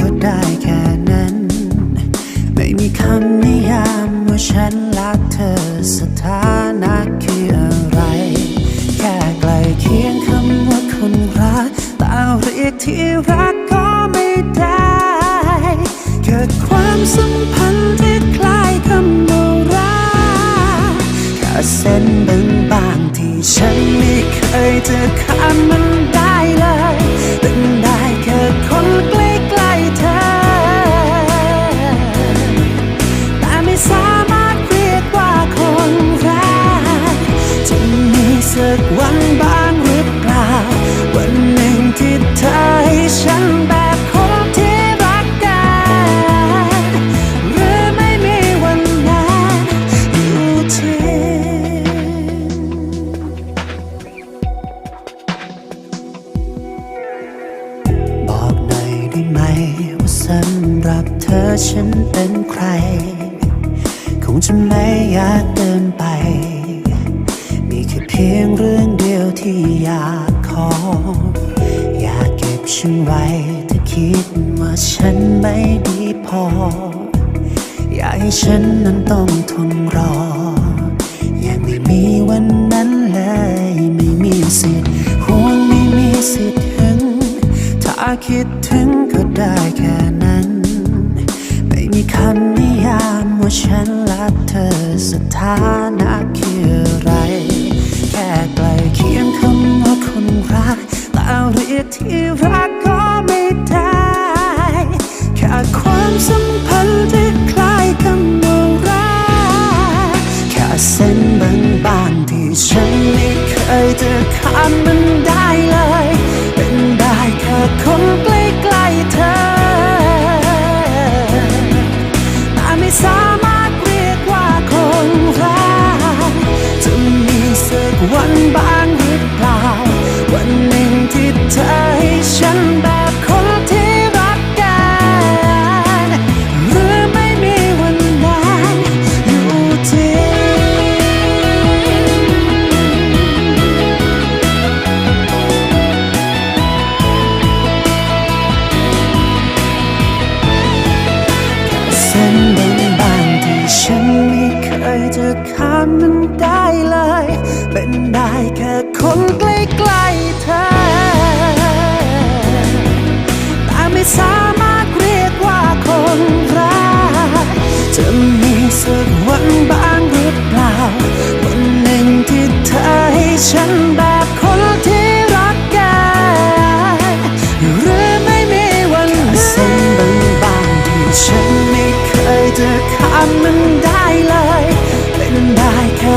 ก็ได้แค่นั้น ไม่มีคำนิยามว่าฉันรักเธอสถานะคืออะไร แค่ใกลเคียงคำว่าคนรักแต่เรียกที่รักก็ไม่ได้เกิดความสัมพันธ์ที่คล้ายคำว่ารักแค่เส้นบางๆที่ฉันไม่เคยจะข้ามมันได้เลย สักวันบ้างหรือเปล่า วันหนึ่งที่เธอให้ฉันแบบคนที่รักกันหรือไม่มีวันนั้นอยู่ที่บอกหน่อยได้ไหม ว่าสำหรับเธอฉันเป็นใคร คงจะไม่อยากเดินไป เพียงเรื่องเดียวที่อยากขอ อยากเก็บฉันไว้ถ้าคิดว่าฉันไม่ดีพอ อยากให้ฉันนั้นต้องทนรอ ยังไม่มีวันนั้นเลย ไม่มีสิทธิ์ห่วงไม่มีสิทธิ์ถึง ถ้าคิดถึงก็ได้แค่นั้น ไม่มีคำนิยามว่าฉันรักเธอสถานะคืออะไร เรียกที่รักก็ไม่ได้แค่ความสัมพันธ์ที่คล้ายคำว่ารักแค่เส้นบางๆที่ฉันไม่เคยจะข้ามมันได้เลย จะข้ามมันได้เลย เป็นได้แค่คนใกล้ๆเธอ แต่ไม่สามารถเรียกว่าคนรักจะมีสักวันบ้างหรือเปล่า วันหนึ่งที่เธอให้ฉันแบบคนที่รักกันหรือไม่มีวันนั้นเส้นบางๆที่ฉันไม่เคยจะข้ามมันได้เลยเป็น